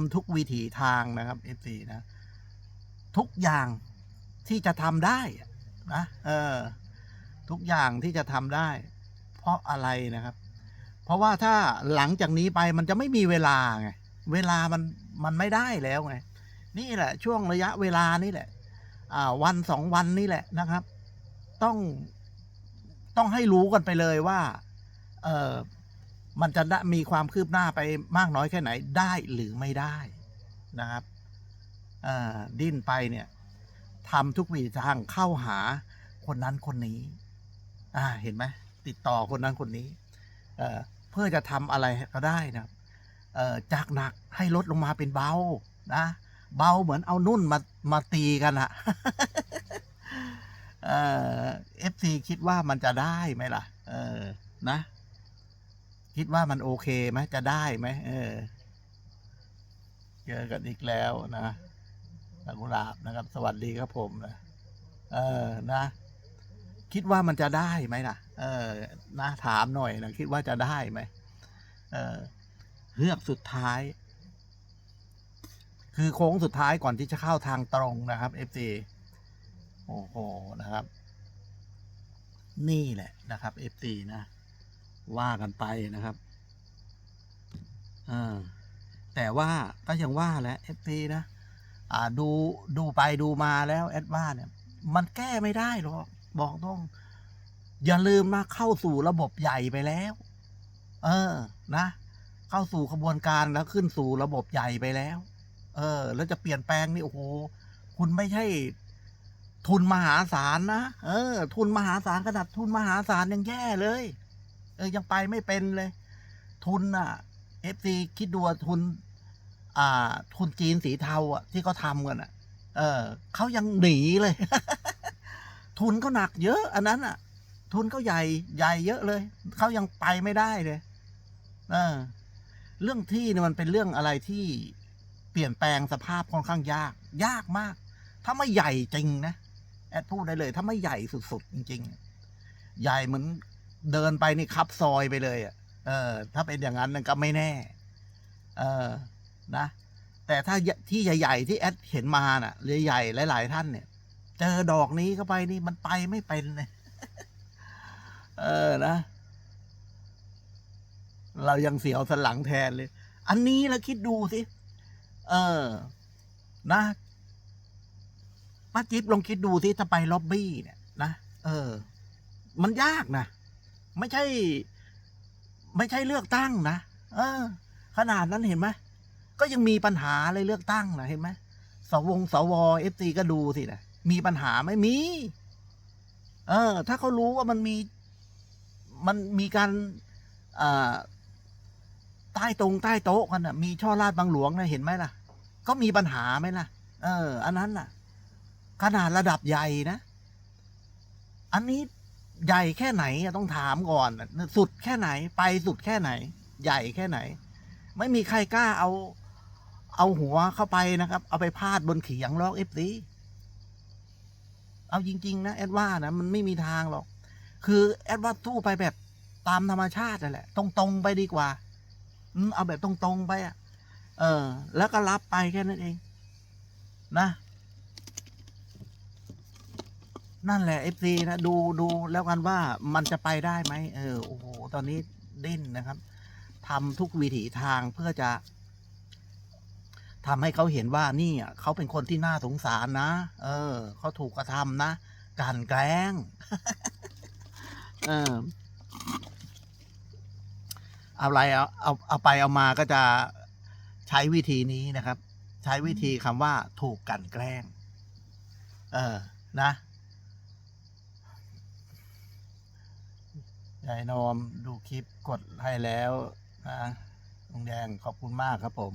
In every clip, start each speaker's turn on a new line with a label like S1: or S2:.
S1: ำทุกวิถีทางนะครับเอฟซีนะ ทุกอย่างที่จะทำได้นะเออ ทุกอย่างที่จะทำได้ เพราะอะไรนะครับ เพราะว่าถ้าหลังจากนี้ไปมันจะไม่มีเวลาไงเวลามันมันไม่ได้แล้วไงนี่แหละ ช่วงระยะเวลานี่แหละ อ่า วันสองวันนี่แหละนะครับ ต้องต้องให้รู้กันไปเลยว่า เออ มันจะได้มีความคืบหน้าไปมากน้อยแค่ไหนได้หรือไม่ได้นะครับดิ้นไปเนี่ยทำทุกวิถีทางเข้าหาคนนั้นคนนี้อ่าเห็นไหมติดต่อคนนั้นคนนี้เเพื่อจะทำอะไรก็ได้นะครับจากหนักให้ลดลงมาเป็นเบานะเบาเหมือนเอานุ่นมามาตีกันอะเอ่อฟซีคิดว่ามันจะได้ไหมล่ะ เออ นะ คิดว่ามันโอเคไหมจะได้ไหมเออเจอกันอีกแล้วนะสักุหลาบนะครับ สวัสดีครับผมนะเออนะ คิดว่ามันจะได้ไหมล่ะเออนะถามหน่อยนะคิดว่าจะได้ไหมเออเฮือกสุดท้าย คือโค้งสุดท้ายก่อนที่จะเข้าทางตรงนะครับ FC โอ้โหนะครับ นี่แหละนะครับ FC นะ ว่ากันไปนะครับแต่ว่าก็ยังว่าแหละ FC นะอ่าดูดูไปดูมาแล้วแอดว่าเนี่ย มันแก้ไม่ได้หรอกบอกต้อง อย่าลืมนะเข้าสู่ระบบใหญ่ไปแล้ว เออ นะ เข้าสู่ขบวนการแล้วขึ้นสู่ระบบใหญ่ไปแล้ว เออ แล้วจะเปลี่ยนแปลงนี่โอ้โห คุณไม่ใช่ ทุนมหาศาลนะ เออ ทุนมหาศาลขนาดทุนมหาศาลยังแย่เลย เออยังไปไม่เป็นเลย ทุนอะเอฟซีคิดดูว่าทุน อ่า ทุนจีนสีเทาอะที่เขาทำกันอะ เออเขายังหนีเลย ทุนก็หนักเยอะ อันนั้นอะ ทุนก็ใหญ่ใหญ่เยอะเลยเขายังไปไม่ได้เลยเออเรื่องที่เนี่ยมันเป็นเรื่องอะไรที่เปลี่ยนแปลงสภาพค่อนข้างยาก ยากมาก ถ้าไม่ใหญ่จริงนะแอดพูดได้เลย ถ้าไม่ใหญ่สุดๆจริง ๆ ใหญ่เหมือน เดินไปนี่คับซอยไปเลยอะเออ ถ้าเป็นอย่างนั้นก็ไม่แน่ เออนะ แต่ถ้าที่ใหญ่ๆที่แอดเห็นมาน่ะใหญ่ๆหลาย ๆ ท่านเนี่ย เจอดอกนี้เข้าไปนี่มันไปไม่เป็นเลยเออนะ เรายังเสียวสลังแทนเลย อันนี้เราคิดดูสิ เออ นะป้าจิ๊บลองคิดดูสิถ้าไปล็อบบี้เนี่ย นะ เออ มันยากนะ ไม่ใช่ ไม่ใช่เลือกตั้งนะเออ ขนาดนั้นเห็นไหมก็ยังมีปัญหาเลยเลือกตั้งนะเห็นไหมสวงสวเอฟซีก็ดูสินะมีปัญหาไหมมี เออ ถ้าเขารู้ว่ามันมี มันมีการอ่าใต้ตรงใต้โต๊ะกันนะมีช่อราดบางหลวงนะเห็นไหมล่ะ ก็มีปัญหาไหมล่ะ เออ อันนั้นน่ะ ขนาดระดับใหญ่นะ อันนี้ ใหญ่แค่ไหนต้องถามก่อน สุดแค่ไหนไปสุดแค่ไหน ใหญ่แค่ไหน ไม่มีใครกล้าเอา เอาหัวเข้าไปนะครับ เอาไปพาดบนเขียงล็อกเอฟซีเอาจริง ๆ นะแอดว่านะมันไม่มีทางหรอก คือแอดว่าสู้ไปแบบตามธรรมชาตินั่นแหละ ตรงๆไปดีกว่าอืมเอาแบบตรงๆไปอะ เออ แล้วก็รับไปแค่นั้นเอง นะ นั่นแหละเอฟซีนะดูดูแล้วกันว่ามันจะไปได้ไหมเออโอ้โหตอนนี้ดิ้นนะครับทำทุกวิถีทางเพื่อจะทำให้เขาเห็นว่านี่เขาเป็นคนที่น่าสงสารนะ เออเขาถูกกระทำนะกลันแกล้งเออเอาอะไรเอาเอาเอาไปเอามาก็จะใช้วิธีนี้นะครับ ใช้วิธีคำว่าถูกกลันแกล้ง เออนะ ยายนอมดูคลิปกดให้แล้วนะลุงแดงขอบคุณมากครับผม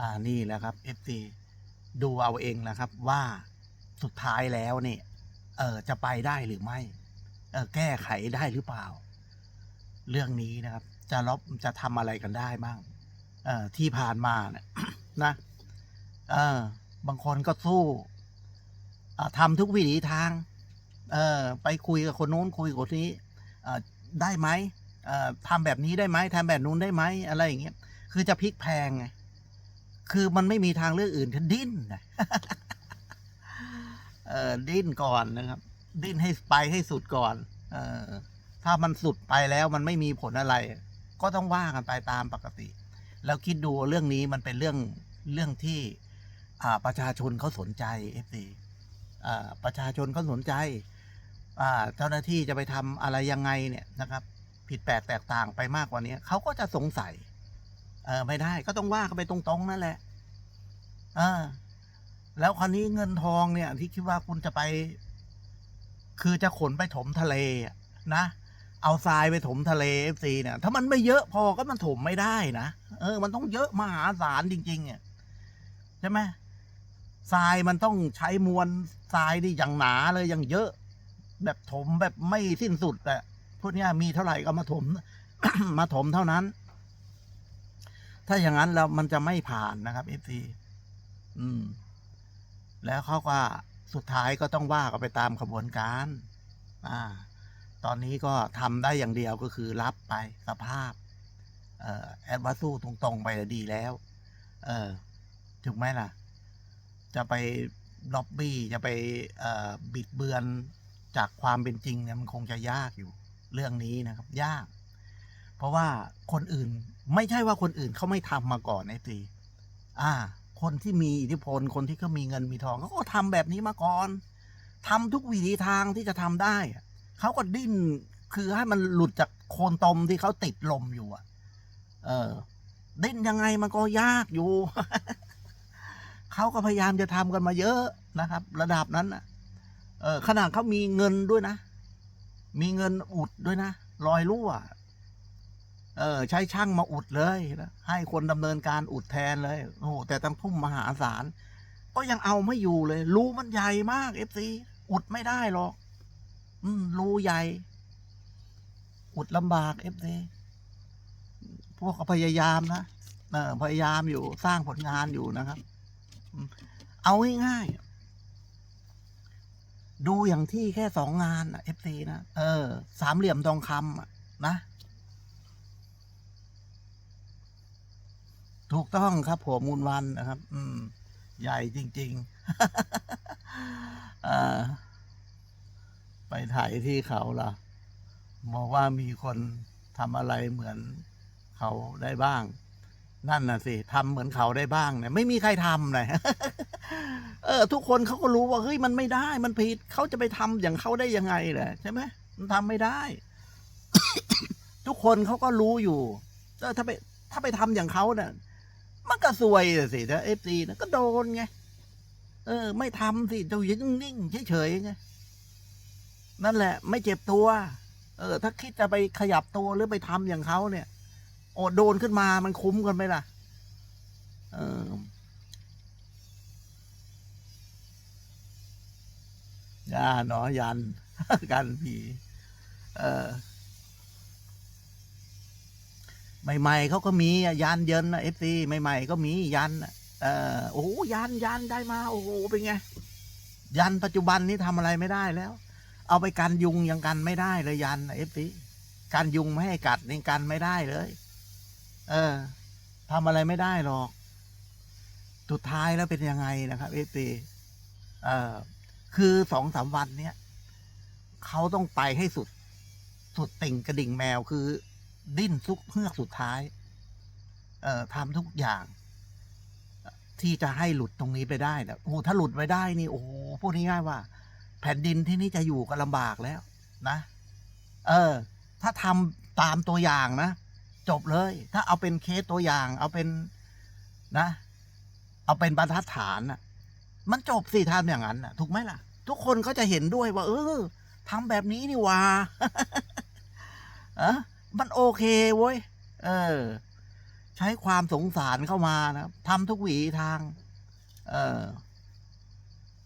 S1: อ่านี่แหละครับ FT ดูเอาเองนะครับว่าสุดท้ายแล้วเนี่ยเออจะไปได้หรือไม่ เออแก้ไขได้หรือเปล่า เรื่องนี้นะครับ จะลบจะทำอะไรกันได้บ้างเออที่ผ่านมาเนี่ยนะเออบางคนก็สู้อ่าทำทุกวิถีทาง เออ ไปคุยกับคนโน้นคุยกับคนนี้ ได้ไหมทำแบบนี้ได้ไหมทำแบบนู้นได้ไหมอะไรอย่างเงี้ยคือจะพลิกแพงไงคือมันไม่มีทางเลือกอื่นดิ้นนะเออดิ้นก่อนนะครับ ดิ้นให้ไปให้สุดก่อน เออถ้ามันสุดไปแล้วมันไม่มีผลอะไร ก็ต้องว่ากันไปตามปกติ แล้วคิดดูเรื่องนี้มันเป็นเรื่องเรื่องที่ประชาชนเขาสนใจเอฟซีประชาชนเขาสนใจ เจ้าหน้าที่จะไปทำอะไรยังไงเนี่ยนะครับ ผิดแปลกแตกต่างไปมากกว่านี้เขาก็จะสงสัย เออไม่ได้ก็ต้องว่ากันไปตรงๆนั่นแหละเออแล้วคราวนี้เงินทองเนี่ย ที่คิดว่าคุณจะไป คือจะขนไปถมทะเลนะเอาทรายไปถมทะเลเอฟซีเนี่ย ถ้ามันไม่เยอะพอก็มันถมไม่ได้นะเออ มันต้องเยอะมหาศาลจริงๆเนี่ยใช่ไหมทรายมันต้องใช้มวลทรายที่อย่างหนาเลยอย่างเยอะ แบบถมแบบไม่สิ้นสุดอะพวกนี้มีเท่าไหร่ก็มาถม มาถมเท่านั้น ถ้าอย่างนั้นแล้วมันจะไม่ผ่านนะครับเอฟซีอืม แล้วเขาก็สุดท้ายก็ต้องว่ากันไปตามขบวนการ อ่า ตอนนี้ก็ทำได้อย่างเดียวก็คือรับไปสภาพ เอ่อแอดวาสู้ตรงๆไปดีแล้ว เออถูกไหมล่ะ จะไปล็อบบี้จะไปเอ่อบิดเบือน จากความเป็นจริงเนี่ยมันคงจะยากอยู่เรื่องนี้นะครับ ยาก เพราะว่าคนอื่นไม่ใช่ว่าคนอื่นเขาไม่ทำมาก่อนไอ้ตีอ่า คนที่มีอิทธิพลคนที่เขามีเงินมีทองเขาก็ทำแบบนี้มาก่อนทำทุกวิธีทางที่จะทำได้เขาก็ดิ้นคือให้มันหลุดจากโคนตมที่เขาติดลมอยู่อะ เออดิ้นยังไงมันก็ยากอยู่เขาก็พยายามจะทำกันมาเยอะนะครับ ระดับนั้นน่ะ เออขนาดเขามีเงินด้วยนะ มีเงินอุดด้วยนะรอยรั่วเออ ใช้ช่างมาอุดเลยนะให้คนดำเนินการอุดแทนเลย โอ้แต่ตั้งทุ่มมหาศาลก็ยังเอาไม่อยู่เลย รูมันใหญ่มากเอฟซีอุดไม่ได้หรอก อืมรูใหญ่ อุดลำบากเอฟซีพวกพยายามนะเออพยายามอยู่สร้างผลงานอยู่นะครับ เอาง่ายๆ ดูอย่างที่แค่สองงานเอฟซีนะเออ สามเหลี่ยมทองคำะนะ ถูกต้องครับผมมูลวันนะครับ อืม ใหญ่จริงๆอไปถ่ายที่เขาล่ะบอกว่ามีคนทำอะไรเหมือนเขาได้บ้าง นั่นน่ะสิทำเหมือนเขาได้บ้างเนี่ยไม่มีใครทำเลย เออ ทุกคนเขาก็รู้ว่าเฮ้ยมันไม่ได้ มันผิดเขาจะไปทำอย่างเขาได้ยังไงแหละใช่ไหมมันทำไม่ได้ ทุกคนเขาก็รู้อยู่เออถ้าไป ถ้าไปทำอย่างเขาเนี่ยมันก็ซวยสิถ้าเอฟซีนะก็โดนไง เออ ไม่ทำสิดูยังนิ่งๆเฉยๆไงนั่นแหละ ไม่เจ็บตัว เออ ถ้าคิดจะไปขยับตัวหรือไปทำอย่างเขาเนี่ย โอ้โดนขึ้นมามันคุ้มกันไหมล่ะ เออ ย่าเนาะยัน กันผีเออใหม่ๆเขาก็มียันเยินนะเอฟซีใหม่ๆก็มียันเออโอ้โยันยันได้มาโอ้โหเป็นไงยันปัจจุบันนี้ทำอะไรไม่ได้แล้ว เอาไปกันยุงยังกันไม่ได้เลยยันเอฟซีกันยุงไม่ให้กัดนี่กันไม่ได้เลย เออทำอะไรไม่ได้หรอกสุดท้ายแล้วเป็นยังไงนะครับเอฟซีเออ คือสองสามวันเนี้ยเขาต้องไปให้สุด สุดติ่งกระดิ่งแมวคือ ดิ้นทุกเพื่อกสุดท้าย เอ่อทำทุกอย่าง ที่จะให้หลุดตรงนี้ไปได้นะโอ้ถ้าหลุดไปได้นี่โอ้โหพูดง่ายๆว่า แผ่นดินที่นี่จะอยู่ก็ลำบากแล้ว นะ เออ ถ้าทำตามตัวอย่างนะจบเลย ถ้าเอาเป็นเคสตัวอย่าง เอาเป็นนะ เอาเป็นบรรทัดฐานนะ มันจบสิทำอย่างนั้นนะถูกไหมล่ะ ทุกคนเขาจะเห็นด้วยว่า เออทำแบบนี้นี่ว่าเออมันโอเคเว้ย เออ ใช้ความสงสารเข้ามานะทำทุกหวีทาง เออ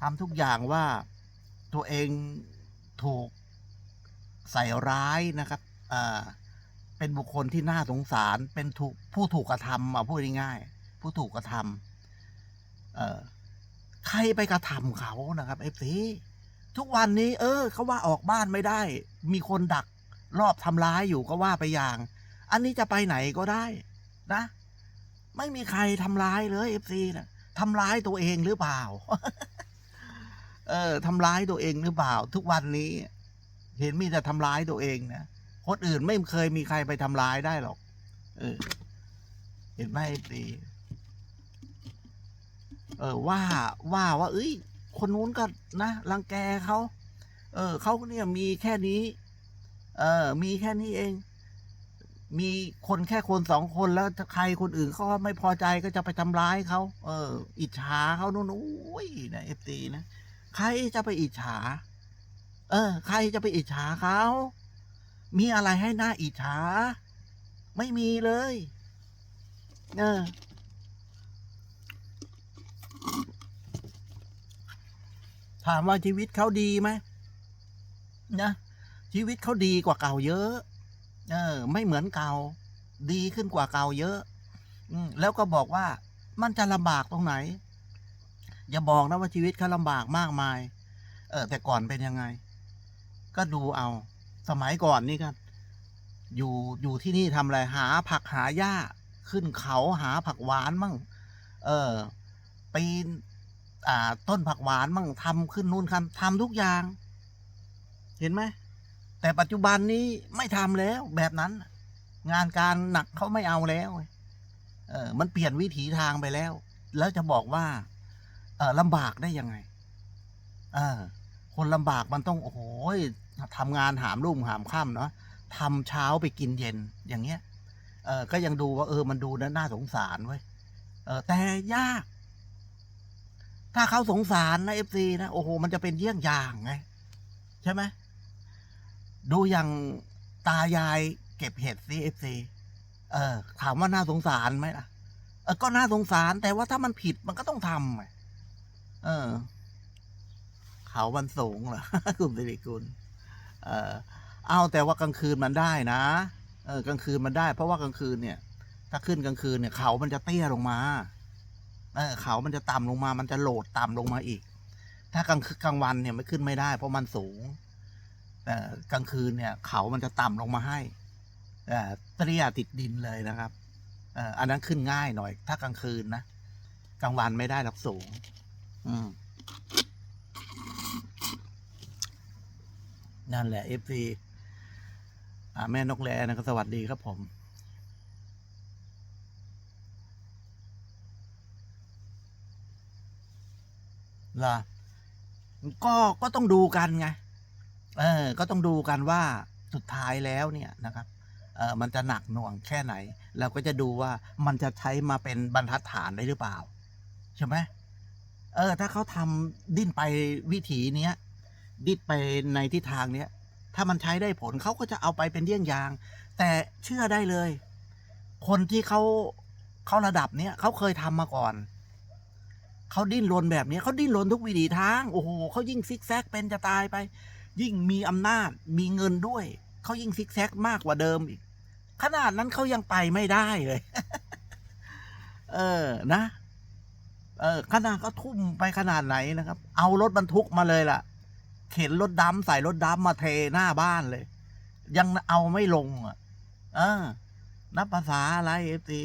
S1: ทำทุกอย่างว่า ตัวเองถูกใส่ร้ายนะครับ อ่า เป็นบุคคลที่น่าสงสาร เป็นถูกผู้ถูกกระทำอะพูดง่ายๆผู้ถูกกระทำเออ รไปกระทำเขานะครับเอฟซีทุกวันนี้ เออเขาว่าออกบ้านไม่ได้ มีคนดักรอบทำร้ายอยู่ก็ว่าไปอย่าง อันนี้จะไปไหนก็ได้นะ ไม่มีใครทำร้ายเลยเอฟซีนะทำร้ายตัวเองหรือเปล่า เออทำร้ายตัวเองหรือเปล่า ทุกวันนี้ เห็นมีแต่ทำร้ายตัวเองนะคนอื่นไม่เคยมีใครไปทำร้ายได้หรอก เออ เห็นไหมเอฟซีเออว่าว่าว่า เอ้ย คนนู้นก็นะรังแกเขาเออเขาเนี่ยมีแค่นี้ เออ มีแค่นี้เอง มีคนแค่คนสองคนแล้วใครคนอื่นเขาไม่พอใจก็จะไปทำร้ายเขาเออ อิจฉาเขานู่นอุ้ยนะเอฟซีนะใครจะไปอิจฉา เออ ใครจะไปอิจฉาเขามีอะไรให้น่าอิจฉา ไม่มีเลย เออ ถามว่าชีวิตเขาดีไหมนะชีวิตเขาดีกว่าเก่าเยอะ เออ ไม่เหมือนเก่า ดีขึ้นกว่าเก่าเยอะแล้วก็บอกว่ามันจะลำบากตรงไหน อย่าบอกนะว่าชีวิตเขาลำบากมากมาย เออ แต่ก่อนเป็นยังไง ก็ดูเอา สมัยก่อนนี่ก็อยู่อยู่ที่นี่ทำอะไรหาผักหาหญ้า ขึ้นเขาหาผักหวานมั่ง เออปีน ต้นผักหวานมั่งทำขึ้นนู่นทำทำทุกอย่าง เห็นไหมแต่ปัจจุบันนี้ไม่ทำแล้วแบบนั้น งานการหนักเขาไม่เอาแล้วเออมันเปลี่ยนวิถีทางไปแล้ว แล้วจะบอกว่า เออลำบากได้ยังไงเออคนลำบากมันต้องโอ้โหทำงานหามรุ่งหามค่ำเนาะทำเช้าไปกินเย็นอย่างเงี้ยเออก็ยังดูว่าเออมันดูนะน่าสงสารเว้ยเออแต่ยาก ถ้าเขาสงสารนะเอฟซีนะ โอ้โห มันจะเป็นเยี่ยงอย่างไง ใช่ไหมดูอย่างตายายเก็บเห็ดซีเอฟซีเออ ถามว่าน่าสงสารไหมล่ะ เออ ก็น่าสงสารแต่ว่าถ้ามันผิดมันก็ต้องทำไงเออ เขามันสูงเหรอคุณสิริกุลเออเอาแต่ว่ากลางคืนมันได้นะ เออกลางคืนมันได้ เพราะว่ากลางคืนเนี่ย ถ้าขึ้นกลางคืนเนี่ย เขามันจะเตี้ยลงมา เออเขามันจะต่ำลงมา มันจะโหลดต่ำลงมาอีก ถ้ากลางคืนกลางวันเนี่ยไม่ขึ้นไม่ได้ เพราะมันสูง แต่กลางคืนเนี่ย เขามันจะต่ำลงมาให้แต่เตี้ยติดดินเลยนะครับเออันนั้นขึ้นง่ายหน่อย ถ้ากลางคืนนะกลางวันไม่ได้หรอกสูง อืมนั่นแหละเอฟซีแม่นกแรนะก็สวัสดีครับผม ล่ะก็ก็ต้องดูกันไงเออก็ต้องดูกันว่าสุดท้ายแล้วเนี่ยนะครับเออมันจะหนักหน่วงแค่ไหน เราก็จะดูว่ามันจะใช้มาเป็นบรรทัดฐานได้หรือเปล่า ใช่ไหมเออ ถ้าเขาทำดิ้นไปวิถีเนี้ยดิ้นไปในทิศทางเนี้ย ถ้ามันใช้ได้ผลเขาก็จะเอาไปเป็นเยี่ยงอย่าง แต่เชื่อได้เลย คนที่เขาเขาระดับเนี้ยเขาเคยทำมาก่อน เขาดิ้นรนแบบนี้เขาดิ้นรนทุกวิถีทาง โอ้โหเขายิ่งซิกแซกเป็นจะตายไป ยิ่งมีอำนาจมีเงินด้วยเขายิ่งซิกแซกมากกว่าเดิมอีก ขนาดนั้นเขายังไปไม่ได้เลย เออนะ เออขนาดก็ทุ่มไปขนาดไหนนะครับ เอารถบรรทุกมาเลยล่ะ เข็นรถดำใส่รถดำมาเทหน้าบ้านเลย ยังเอาไม่ลงอะ เออนับภาษาอะไรเอฟซี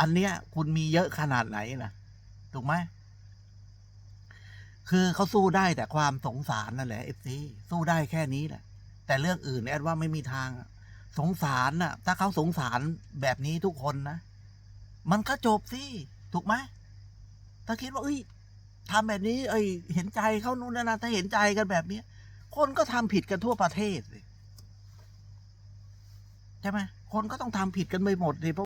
S1: อันเนี้ย คุณมีเยอะขนาดไหนนะ ถูกไหมคือเขาสู้ได้แต่ความสงสารนั่นแหละเอฟซีสู้ได้แค่นี้แหละ แต่เรื่องอื่นแอดว่าไม่มีทาง สงสารน่ะ ถ้าเขาสงสารแบบนี้ทุกคนนะ มันก็จบสิถูกไหมถ้าคิดว่าเอ้ยทำแบบนี้เอ้ยเห็นใจเขานู่นนนนะถ้าเห็นใจกันแบบเนี้ยคนก็ทำผิดกันทั่วประเทศใช่ไหมคนก็ต้องทำผิดกันไปหมดสิเพราะ